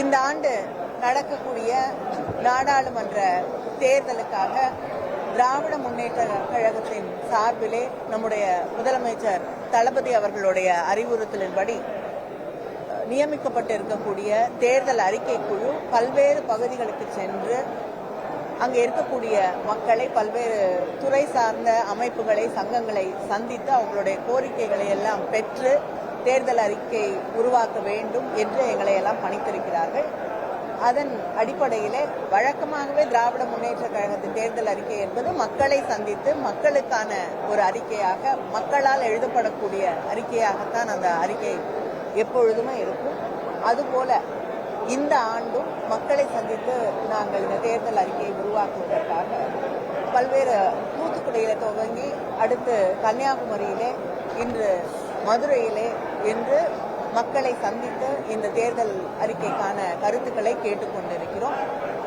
இந்த ஆண்டு நடக்கக்கூடிய நாடாளுமன்ற தேர்தலுக்காக திராவிட முன்னேற்ற கழகத்தின் சார்பிலே நம்முடைய முதலமைச்சர் தளபதி அவர்களுடைய அறிவுறுத்தலின்படி நியமிக்கப்பட்டிருக்கக்கூடிய தேர்தல் அறிக்கை குழு பல்வேறு பகுதிகளுக்கு சென்று அங்கே இருக்கக்கூடிய மக்களை பல்வேறு துறை சார்ந்த அமைப்புகளை சங்கங்களை சந்தித்து அவங்களுடைய கோரிக்கைகளை எல்லாம் பெற்று தேர்தல் அறிக்கை உருவாக்க வேண்டும் என்று எங்களை எல்லாம் பணித்திருக்கிறார்கள். அதன் அடிப்படையில் வழக்கமாகவே திராவிட முன்னேற்ற கழகத்தின் தேர்தல் அறிக்கை என்பது மக்களை சந்தித்து மக்களுக்கான ஒரு அறிக்கையாக மக்களால் எழுதப்படக்கூடிய அறிக்கையாகத்தான் அந்த அறிக்கை எப்பொழுதுமே இருக்கும். அதுபோல இந்த ஆண்டும் மக்களை சந்தித்து நாங்கள் இந்த தேர்தல் அறிக்கையை உருவாக்குவதற்காக பல்வேறு தூத்துக்குடியில் துவங்கி அடுத்து கன்னியாகுமரியிலே இன்று மதுரையிலே இன்று மக்களை சந்தித்து இந்த தேர்தல் அறிக்கைக்கான கருத்துக்களை கேட்டுக்கொண்டிருக்கிறோம்.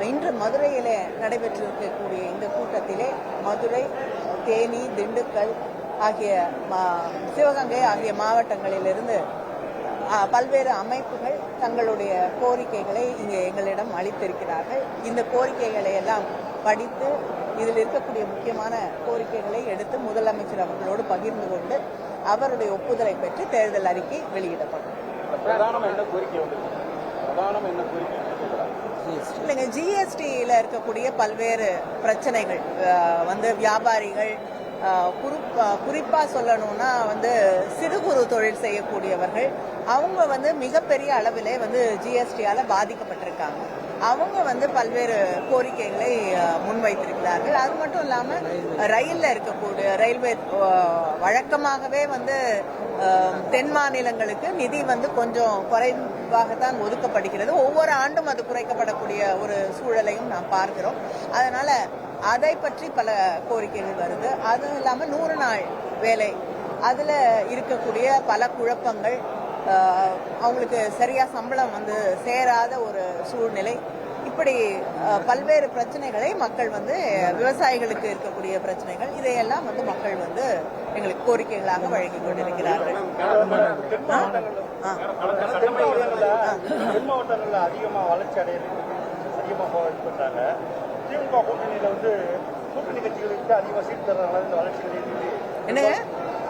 இன்று மதுரையிலே நடைபெற்றிருக்கக்கூடிய இந்த கூட்டத்திலே மதுரை தேனி திண்டுக்கல் ஆகிய மா- சிவகங்கை ஆகிய மாவட்டங்களிலிருந்து பல்வேறு அமைப்புகள் தங்களுடைய கோரிக்கைகளை இங்கே எங்களிடம் அளித்திருக்கிறார்கள். இந்த கோரிக்கைகளை எல்லாம் படித்து இதில் இருக்கக்கூடிய முக்கியமான கோரிக்கைகளை எடுத்து முதலமைச்சர் அவர்களோடு பகிர்ந்து கொண்டு அவருடைய ஒப்புதலை பெற்று தேர்தல் அறிக்கை வெளியிடப்படும். இல்லைங்க ஜிஎஸ்டியில் இருக்கக்கூடிய பல்வேறு பிரச்சனைகள் வந்து வியாபாரிகள் குறிப்பாக குறிப்- சொல்லணும்னா வந்து சிறு குறு தொழில் செய்யக்கூடியவர்கள் அவங்க வந்து மிகப்பெரிய அளவிலே வந்து ஜிஎஸ்டியால் பாதிக்கப்பட்டிருக்காங்க. அவங்க வந்து பல்வேறு கோரிக்கைகளை முன்வைத்திருக்கிறார்கள். அது மட்டும் இல்லாமல் ரயிலில் இருக்கக்கூடிய ரயில்வே வழக்கமாகவே வந்து தென் மாநிலங்களுக்கு நிதி வந்து கொஞ்சம் குறைவாகத்தான் ஒதுக்கப்படுகிறது. ஒவ்வொரு ஆண்டும் அது குறைக்கப்படக்கூடிய ஒரு சூழலையும் நாம் பார்க்கிறோம். அதனால அதை பற்றி பல கோரிக்கைகள் வருது. அதுவும் இல்லாம நூறு நாள் வேலை. அதுல இருக்கக்கூடிய பல குழப்பங்கள் அவங்களுக்கு சரியா சம்பளம் வந்து சேராத ஒரு சூழ்நிலை. இப்படி பல்வேறு பிரச்சனைகளை மக்கள் வந்து விவசாயிகளுக்கு இருக்கக்கூடிய பிரச்சனைகள் இதையெல்லாம் வந்து மக்கள் வந்து எங்களுக்கு கோரிக்கைகளாக வழங்கி கொண்டிருக்கிறார்கள். ஆ? ஆ. தென் மாவட்டங்கள்ல தென் மாவட்டங்கள்ல அதிகமா வளர்ச்சி அடையிறது அதிகமா இது பண்றாங்க. திமுக கூட்டணியில வந்து கூட்டணி கட்சிகளுக்கு அதிகமா சீட் தர்றதுனால இந்த வளர்ச்சி அடையுது என்னங்க?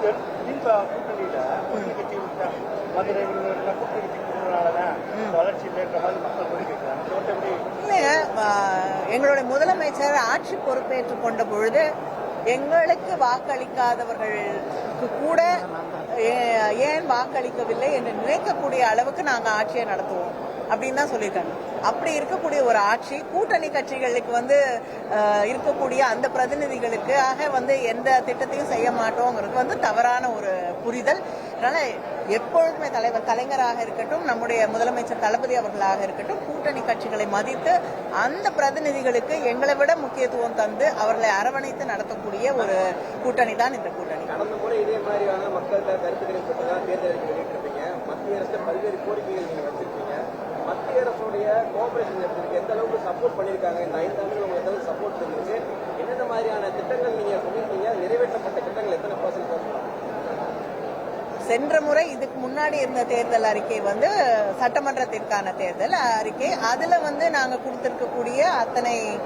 தென் திமுக கூட்டணியில கூட்டணி கட்சிகளுக்கு மதுரை கூட்டணி கட்சி கொடுக்கறதுனாலதான் இந்த வளர்ச்சி இல்லைன்ற மாதிரி மக்கள் இல்லைங்க ஆஹ், எங்களுடைய முதலமைச்சர் ஆட்சி பொறுப்பேற்றுக் கொண்ட பொழுது எங்களுக்கு வாக்களிக்காதவர்களுக்கு கூட ஏன் வாக்களிக்கவில்லை என்று நினைக்கக்கூடிய அளவுக்கு நாங்க ஆட்சியை நடத்துவோம். அப்படின்னு தான் சொல்லியிருக்காங்க. அப்படி இருக்கக்கூடிய ஒரு ஆட்சி கூட்டணி கட்சிகளுக்கு வந்து இருக்கக்கூடிய அந்த பிரதிநிதிகளுக்காக வந்து எந்த திட்டத்தையும் செய்ய மாட்டோங்கிறது வந்து தவறான ஒரு புரிதல். அதனால எப்பொழுதுமே தலைவர் கலைஞராக இருக்கட்டும் நம்முடைய முதலமைச்சர் தளபதி அவர்களாக இருக்கட்டும் கூட்டணி கட்சிகளை மதித்து அந்த பிரதிநிதிகளுக்கு எங்களை விட முக்கியத்துவம் தந்து அவர்களை அரவணைத்து நடத்தக்கூடிய ஒரு கூட்டணி தான் இந்த கூட்டணி. கடந்த முறை இதே மாதிரியான மக்கள்கிட்ட கருத்துக்களை பெற்றதா தேர்தல் மத்திய அரசு பல்வேறு கோரிக்கைகள் வச்சிருக்கீங்க. மத்திய அரசுடைய கோஆபரேஷன் எடுத்துருக்கு எந்த அளவுக்கு சப்போர்ட் பண்ணியிருக்காங்க? இந்த ஐந்து ஆண்டுகள் உங்களுக்கு எந்த அளவுக்கு சப்போர்ட் இருந்துச்சு? என்னென்ன மாதிரியான திட்டங்கள் நீங்கள் சொல்லியிருக்கீங்க நிறைவேற்றப்பட்ட திட்டங்கள் எத்தனை பர்சன்ட் சென்ற முறை இதுக்கு முன்னாடி இருந்த தேர்தல் அறிக்கை வந்து சட்டமன்றத்திற்கான தேர்தல் அறிக்கை. அதுல வந்து நாங்கள் கொடுத்திருக்கக்கூடிய அத்தனை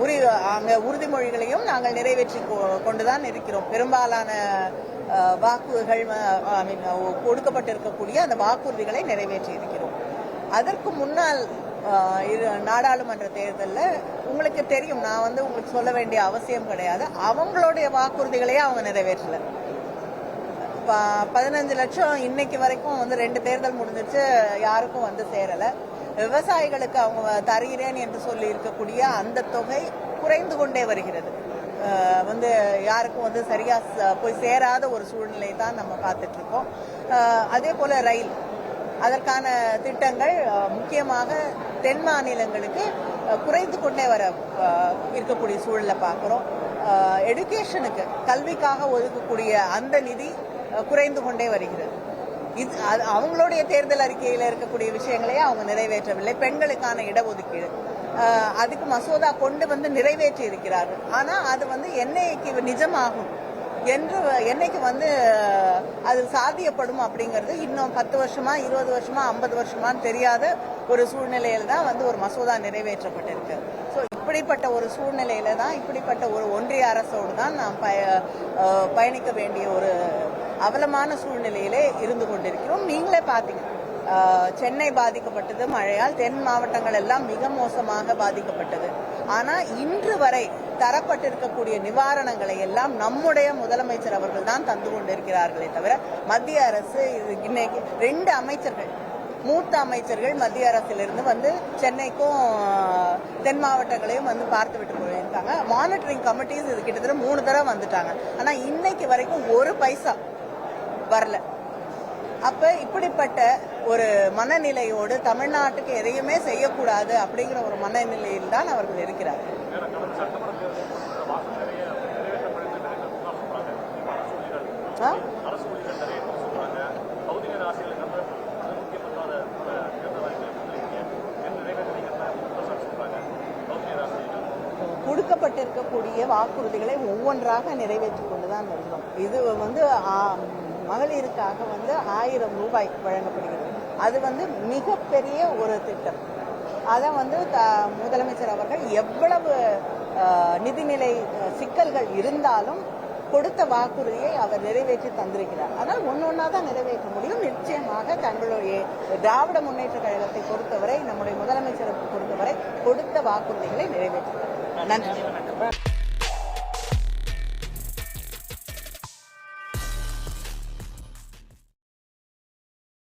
உரி அங்க உறுதிமொழிகளையும் நாங்கள் நிறைவேற்றி கொ- கொண்டுதான் இருக்கிறோம். பெரும்பாலான வாக்குகள் ஐ மீன் கொடுக்கப்பட்டிருக்கக்கூடிய அந்த வாக்குறுதிகளை நிறைவேற்றி இருக்கிறோம். அதற்கு முன்னால் இது நாடாளுமன்ற தேர்தலில் உங்களுக்கு தெரியும் நான் வந்து உங்களுக்கு சொல்ல வேண்டிய அவசியம் கிடையாது. அவங்களுடைய வாக்குறுதிகளையே அவங்க நிறைவேற்றல. ப- பதினஞ்சு லட்சம் இன்னைக்கு வரைக்கும் வந்து ரெண்டு தேர்தல் முடிஞ்சிச்சு யாருக்கும் வந்து சேரல. விவசாயிகளுக்கு அவங்க தருகிறேன் என்று சொல்லி இருக்கக்கூடிய அந்த தொகை குறைந்து கொண்டே வருகிறது. வந்து யாருக்கும் வந்து சரியா போய் சேராத ஒரு சூழ்நிலை தான் நம்ம பார்த்துட்டு இருக்கோம். அதே போல ரயில். அதற்கான திட்டங்கள் முக்கியமாக தென் மாநிலங்களுக்கு குறைந்து கொண்டே வர இருக்கக்கூடிய சூழலை பார்க்குறோம். எடுகேஷனுக்கு கல்விக்காக ஒதுக்கக்கூடிய அந்த நிதி குறைந்து கொண்டே வருகிறது. இது அது அவங்களுடைய தேர்தல் அறிக்கையில் இருக்கக்கூடிய விஷயங்களையே அவங்க நிறைவேற்றவில்லை. பெண்களுக்கான இடஒதுக்கீடு. அதுக்கு மசோதா கொண்டு வந்து நிறைவேற்றி இருக்கிறார்கள் ஆனால் அது வந்து என்னைக்கு நிஜமாகும். என்று என்னைக்கு வந்து அது சாத்தியப்படும் அப்படிங்கிறது இன்னும் பத்து வருஷமா இருபது வருஷமா ஐம்பது வருஷமான்னு தெரியாத ஒரு சூழ்நிலையில தான் வந்து ஒரு மசோதா நிறைவேற்றப்பட்டிருக்கு. ஸோ இப்படிப்பட்ட ஒரு சூழ்நிலையில தான் இப்படிப்பட்ட ஒரு ஒன்றிய அரசோடு தான் நாம் பய பயணிக்க வேண்டிய ஒரு அவலமான சூழ்நிலையிலே இருந்து கொண்டிருக்கிறோம். நீங்களே பார்த்தீங்க சென்னை பாதிக்கப்பட்டது. மழையால் தென் மாவட்டங்கள் எல்லாம் மிக மோசமாக பாதிக்கப்பட்டது. ஆனா இன்று வரை தரப்பட்டிருக்கக்கூடிய நிவாரணங்களை எல்லாம் நம்முடைய முதலமைச்சர் அவர்கள் தான் தந்து கொண்டிருக்கிறார்களே தவிர மத்திய அரசு இது இன்னைக்கு ரெண்டு அமைச்சர்கள் மூத்த அமைச்சர்கள் மத்திய அரசிலிருந்து வந்து சென்னைக்கும் தென் மாவட்டங்களையும் வந்து பார்த்து விட்டு போயிருக்காங்க. மானிட்டரிங் கமிட்டிஸ் இது கிட்டத்தட்ட மூணு தடவை வந்துட்டாங்க. ஆனா இன்னைக்கு வரைக்கும் ஒரு பைசா வரல. அப்ப இப்படிப்பட்ட ஒரு மனநிலையோடு தமிழ்நாட்டுக்கு எதையுமே செய்யக்கூடாது அப்படிங்கிற ஒரு மனநிலையில் தான் அவர்கள் இருக்கிறார்கள் கொடுக்கப்பட்டிருக்கக்கூடிய வாக்குறுதிகளை ஒவ்வொன்றாக நிறைவேற்றிக் கொண்டுதான் வருகிறோம் இது வந்து மகளிருக்காக வந்து ஆயிரம் ரூபாய் வழங்கப்படுகிறது. அது வந்து மிகப்பெரிய ஒரு திட்டம். அதை வந்து த- முதலமைச்சர் அவர்கள் எவ்வளவு நிதிநிலை சிக்கல்கள் இருந்தாலும் கொடுத்த வாக்குறுதியை அவர் நிறைவேற்றி தந்திருக்கிறார். ஆனால் ஒன்று ஒன்றா தான் நிறைவேற்ற முடியும். நிச்சயமாக தங்களுடைய திராவிட முன்னேற்ற கழகத்தை பொறுத்தவரை நம்முடைய முதலமைச்சருக்கு பொறுத்தவரை கொடுத்த வாக்குறுதிகளை நிறைவேற்றுகிறார் நன்றி.